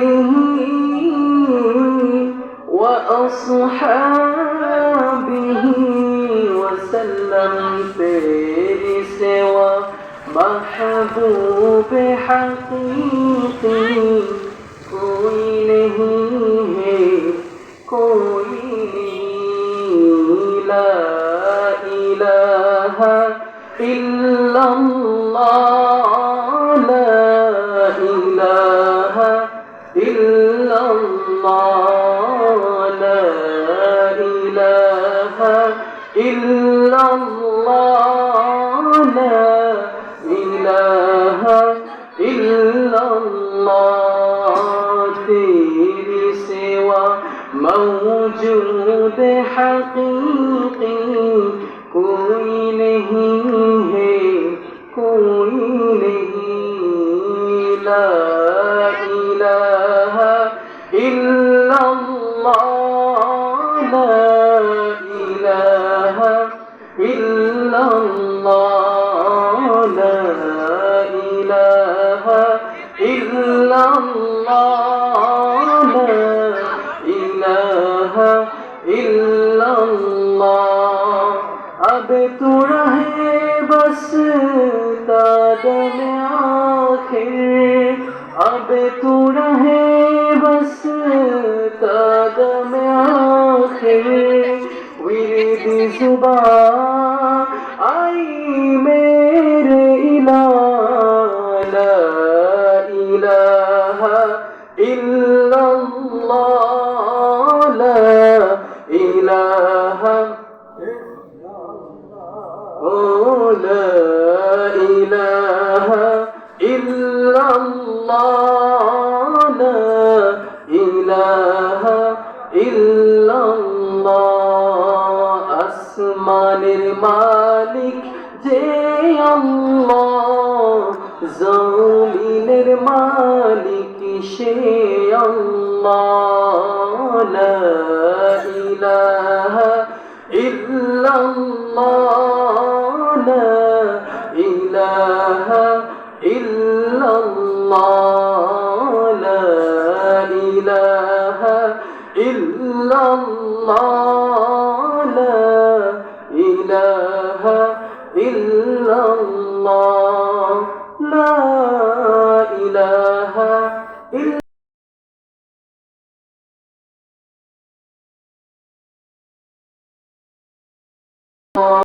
به وأصحابه وسلم فارس ومحبوب حقيقي. قوله قوله لا إله إلا الله. إلا الله لا إله إلا الله تیری موجود حقیقی کوئی نہیں ہے کوئی نہیں لا إله إلا इलाहा इल्लल्लाह ला इलाहा इल्लल्लाह ला इलाहा इल्लल्लाह ला इलाहा इल्लल्लाह अब तू रहे बस तादम आखिर अब तू रहे زبا آئی میرے الہ لا الہ الا اللہ لا الہ او لا الہ الا اللہ لا الہ الا আসমানের মালিক, যে আল্লাহ জমিনের মালিক, সে আল্লাহ লা ইলাহা ইল্লাল্লাহ, লা ইলাহা ইল্লাল্লাহ, লা ইলাহা Oh.